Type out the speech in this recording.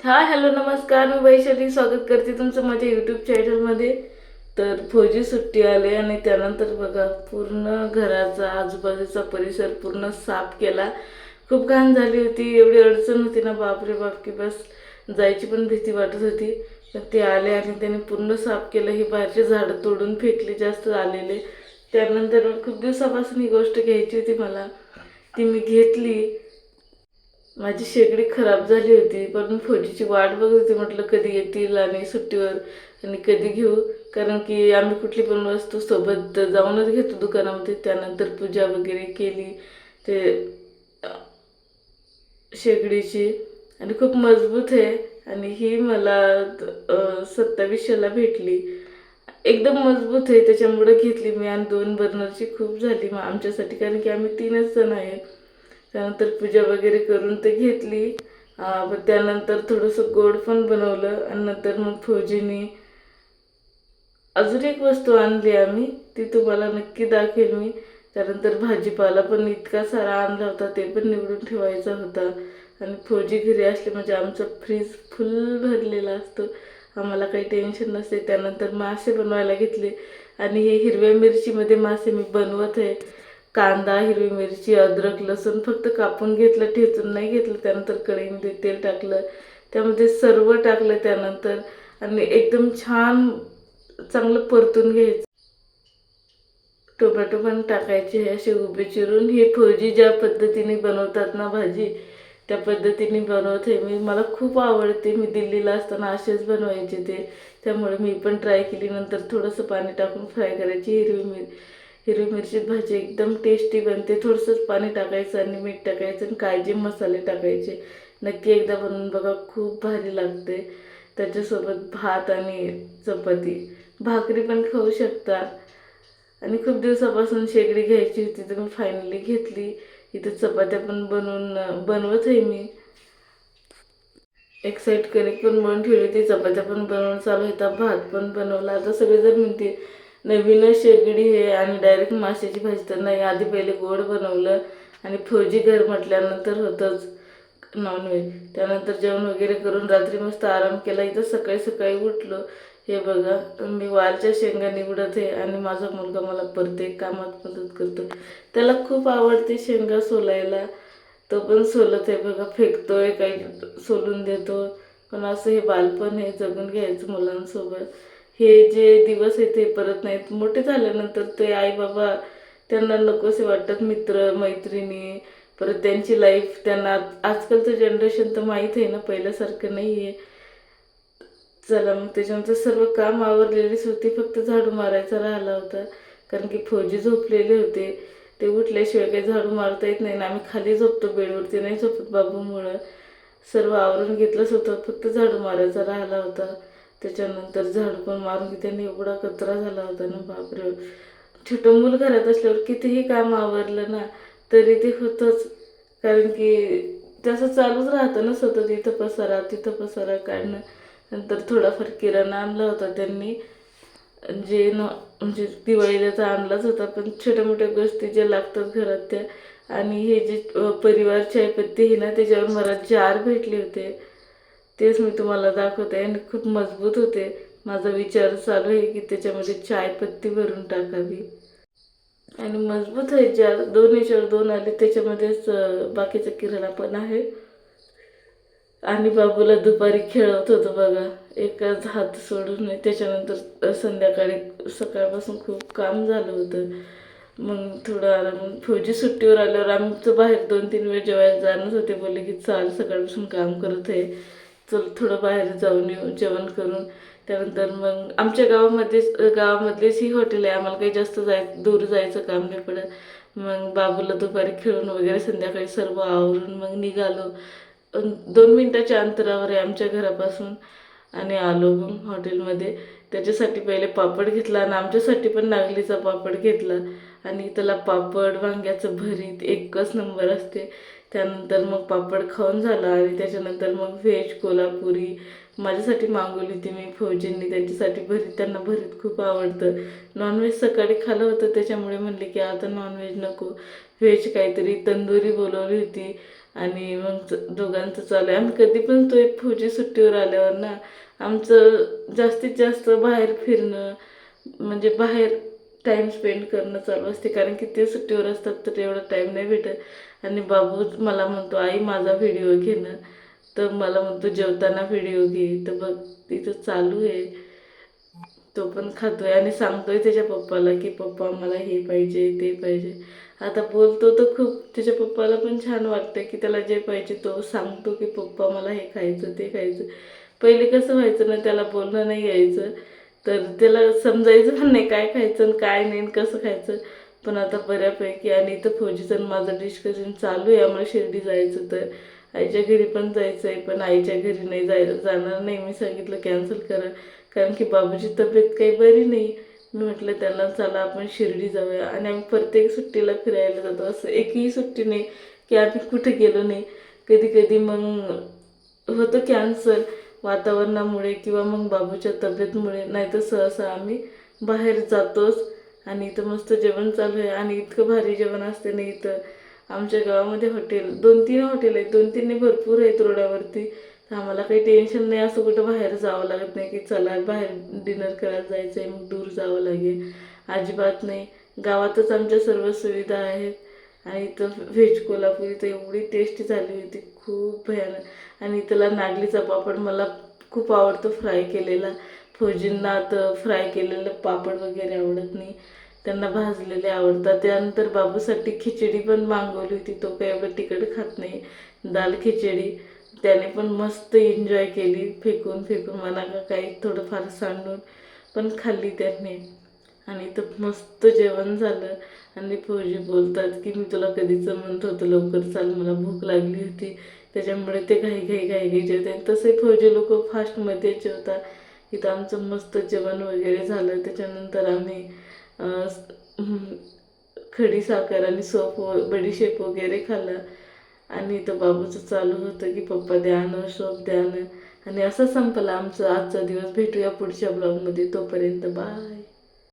हा हॅलो नमस्कार. मी वैशाली स्वागत करते तुमचं माझ्या यूट्यूब चॅनलमध्ये तर फौजी सुट्टी आले आणि त्यानंतर बघा पूर्ण घराचा आजूबाजूचा परिसर पूर्ण साफ केला. खूप घाण झाली होती. एवढी अडचण होती ना बापरे बाप की बस जायची पण भीती वाटत होती. तर ते आले आणि त्यांनी पूर्ण साफ केलं. ही बाहेरचे झाडं तोडून फेकली जास्त आलेले. त्यानंतर खूप दिवसापासून ही गोष्ट घ्यायची होती मला. ती मी घेतली. माझी शेगडी खराब झाली होती पण फौजीची वाट बघत होती म्हटलं कधी येतील आणि सुट्टीवर आणि कधी घेऊ? कारण की आम्ही कुठली पण वस्तू सोबत जाऊनच घेतो दुकानामध्ये. त्यानंतर पूजा वगैरे केली ते शेगडीची. आणि खूप मजबूत आहे. आणि ही मला सत्तावीसशेला भेटली. एकदम मजबूत आहे. त्याच्यामुळे घेतली मी आणि दोन बर्नरची खूप झाली मग आमच्यासाठी. कारण की आम्ही तीनच जण आहे. त्यानंतर पूजा वगैरे करून ते घेतली. पण त्यानंतर थोडंसं गोड पण बनवलं आणि नंतर मग फौजीनी अजून एक वस्तू आणली आम्ही ती तुम्हाला नक्की दाखवेल मी. त्यानंतर भाजीपाला पण इतका सारा आणला होता ते पण निवडून ठेवायचा होता. आणि फौजी घरी असले म्हणजे आमचा फ्रीज फुल भरलेला असतो. आम्हाला काही टेन्शन नसते. त्यानंतर मासे बनवायला घेतले. आणि हे हिरव्या मिरचीमध्ये मासे मी बनवत आहे. कांदा हिरवी मिरची अद्रक लसूण फक्त कापून घेतलं ठेचून नाही घेतलं त्यानंतर कढईमध्ये तेल टाकलं. त्यामध्ये सर्व टाकलं त्यानंतर आणि एकदम छान चांगलं परतून घ्यायचं. टोमॅटो पण टाकायचे हे असे उभे चिरून. हे फौजी ज्या पद्धतीने बनवतात ना भाजी त्या पद्धतीने बनवते मी मला खूप आवडते. मी दिल्लीला असताना असेच बनवायचे ते. त्यामुळे मी पण ट्राय केली. नंतर थोडंसं पाणी टाकून फ्राय करायची. हिरवी मिर हिरवी मिरची भाजी एकदम टेस्टी बनते. थोडंसंच पाणी टाकायचं आणि मीठ टाकायचं आणि काळजी मसाले टाकायचे. नक्की एकदा बनवून बघा खूप भारी लागते. त्याच्यासोबत भात आणि चपाती. भाकरी पण खाऊ शकता. आणि खूप दिवसापासून शेगडी घ्यायची होती तर मी फायनली घेतली. इथे चपात्या पण बनवून बनवत आहे मी. एक साईड कणिक पण बनवून ठेवली होती चपात्या पण बनवून चालू होता भात पण बनवला. आता सगळेजण म्हणते नवीनच शेगडी आहे आणि डायरेक्ट माशाची भाजी तर नाही. आधी पहिले गोड बनवलं आणि फौजी घर म्हटल्यानंतर होतंच नॉनव्हेज त्यानंतर जेवण वगैरे करून रात्री मस्त आराम केला. इथं सकाळी सकाळी उठलो. हे बघा मी वालच्या शेंगा निवडत आहे आणि माझा मुलगा मला प्रत्येक कामात मदत करतो. त्याला खूप आवडते शेंगा सोलायला. तो पण सोलत आहे बघा. फेकतोय काही सोलून देतो. पण असं हे बालपण हे जगून घ्यायचं मुलांसोबत. हे जे दिवस आहे ते परत नाहीत. मोठे झाल्यानंतर ते आई बाबा त्यांना नकोसे वाटतात मित्र मैत्रिणी परत त्यांची लाईफ त्यांना आजकालचं जनरेशन तर माहीत आहे ना पहिल्यासारखं नाही आहे चला मग त्याच्यानंतर सर्व काम आवरलेलीच होती फक्त झाडू मारायचा राहिला होता. कारण की फौजी झोपलेले होते. ते उठल्याशिवाय काही झाडू मारता येत नाही. ना आम्ही खाली झोपतो बेडवरती नाही झोपत बाबूमुळं. सर्व आवरून घेतलंच होतं फक्त झाडू मारायचा राहिला होता. त्याच्यानंतर झाडू पण मारून त्यांनी एवढा कचरा झाला होता ना बापरे. छोटं मूल घरात असल्यावर कितीही काम आवरलं ना तरी ते होतंच. कारण की तसं चालूच राहतं ना सतत इथं पसारा तिथं पसारा काढणं. नंतर थोडाफार किराणा आणला होता त्यांनी. जे न म्हणजे दिवाळीला तर आणलाच होता पण छोट्या मोठ्या गोष्टी ज्या लागतात घरात त्या. आणि हे जे परिवारचे परिवार चायपत्ती हे ना त्याच्यावर मला जार भेटले होते. तेच मी तुम्हाला दाखवते आणि खूप मजबूत होते. माझा विचार चालू आहे की त्याच्यामध्ये चायपत्ती भरून टाकावी. आणि मजबूत आहे ज्या दोन याच्यावर दोन आले त्याच्यामध्येच बाकीचा किराणा पण आहे. आणि बाबूला दुपारी खेळवत होतो बघा. एकाच हात सोडून नाही त्याच्यानंतर संध्याकाळी सकाळपासून खूप काम झालं होतं. मग थोडं आराम मग फौजी सुट्टीवर आल्यावर आम्ही तर बाहेर दोन तीन वेळ जेवायला जाणंच होते. बोलले की चाल सकाळपासून काम करत आहे. चल थोडं बाहेर जाऊन येऊ जेवण करून. त्यानंतर मग आमच्या गावामध्येच गावामधलेच ही हॉटेल आहे. आम्हाला काही जास्त जाय दूर जायचं काम नाही पडत. मग बाबूला दुपारी खेळून वगैरे संध्याकाळी सर्व आवरून मग निघालो. दोन मिनटाच्या अंतरावर आहे आमच्या घरापासून. आणि आलो मग हॉटेलमध्ये त्याच्यासाठी पहिले पापड घेतला आणि आमच्यासाठी पण नागलीचा पापड घेतला. आणि त्याला पापड वांग्याचं भरीत एकच नंबर असते. त्यानंतर मग पापड खाऊन झाला आणि त्याच्यानंतर मग व्हेज कोल्हापुरी. माझ्यासाठी मागवली होती मी फौजींनी. त्यांच्यासाठी भरीत त्यांना भरीत खूप आवडतं. नॉनव्हेज सकाळी खाल्लं होतं. त्याच्यामुळे म्हणले की आता नॉनव्हेज नको. व्हेज काहीतरी तंदुरी बोलवली होती आणि मग दोघांचं चालू आहे. आम्ही कधी पण तो एक फौजी सुट्टीवर आल्यावर ना आमचं जास्तीत जास्त बाहेर फिरणं म्हणजे बाहेर टाईम स्पेंड करणं चालू असते. कारण की ते सुट्टीवर असतात तर एवढा टाईम नाही भेटत. आणि बाबू मला म्हणतो आई माझा व्हिडिओ घेणं. तर मला म्हणतो जेवताना व्हिडिओ घे. तर बघ तिथं चालू आहे. तो पण खातोय. आणि सांगतोय त्याच्या पप्पाला की पप्पा मला हे पाहिजे ते पाहिजे. आता बोलतो तर खूप. त्याच्या पप्पाला पण छान वाटतं की त्याला जे पाहिजे तो सांगतो की पप्पा मला हे खायचं ते खायचं. पहिले कसं व्हायचं ना त्याला बोलणं नाही यायचं. तर त्याला समजायचं पण नाही काय खायचं आणि काय नाही आणि कसं खायचं. पण आता बऱ्यापैकी आणि इथं फौजीचं आणि माझं डिस्कशन चालू आहे आम्हाला शिर्डी जायचं तर. आईच्या घरी पण जायचं आहे पण आईच्या घरी नाही जाय जाणार नाही. मी सांगितलं कॅन्सल करा. कारण की बाबूची तब्येत काही बरी नाही. मी म्हटलं त्यांना चला आपण शिर्डी जाऊया. आणि आम्ही प्रत्येक सुट्टीला फिरायला जातो. असं एकही सुट्टी नाही की आम्ही कुठे गेलो नाही. कधी कधी मग होतं कॅन्सल वातावरणामुळे किंवा मग बाबूच्या तब्येतमुळे नाही तर सहसा आम्ही बाहेर जातोच आणि इथं मस्त जेवण चालू आहे आणि इतकं भारी जेवण असते ना इथं आमच्या गावामध्ये हॉटेल दोन तीन हॉटेल आहेत दोन तीनने भरपूर आहेत रोडावरती. तर आम्हाला काही टेन्शन नाही असं कुठं बाहेर जावं लागत नाही की चला बाहेर डिनर करायला जायचं आहे मग दूर जावं लागेल. अजिबात नाही. गावातच आमच्या सर्व सुविधा आहेत. आणि इथं व्हेज कोल्हापुरी तर एवढी टेस्टी झाली होती खूप भयानक. आणि त्याला नागलीचा पापड मला खूप आवडतो फ्राय केलेला. फौजींना तर फ्राय केलेलं पापड वगैरे आवडत नाही. त्यांना भाजलेले आवडतात. त्यानंतर बाबूसाठी खिचडी पण मागवली होती. तो काही एवढं तिखट खात नाही. दाल खिचडी. त्याने पण मस्त एन्जॉय केली. फेकून फेकून मला काही थोडंफार सांडून पण खाल्ली त्याने. आणि इथं मस्त जेवण झालं. आणि फौजी बोलतात की मी तुला कधीच म्हणत होतं लवकर चाल मला भूक लागली होती. त्याच्यामुळे ते घाई घाई घाई घाई जेवतात. तसे फौजी लोक फास्टमध्ये जेवतात. इथं आमचं मस्त जेवण वगैरे झालं. त्याच्यानंतर आम्ही खडी साखर आणि सोप व बडीशेप वगैरे खाल्लं. आणि इथं बाबूचं चालू होतं की पप्पा द्या ना सोप द्या ना. आणि असं संपला आमचा आजचा दिवस. भेटूया पुढच्या ब्लॉगमध्ये. तोपर्यंत बाय.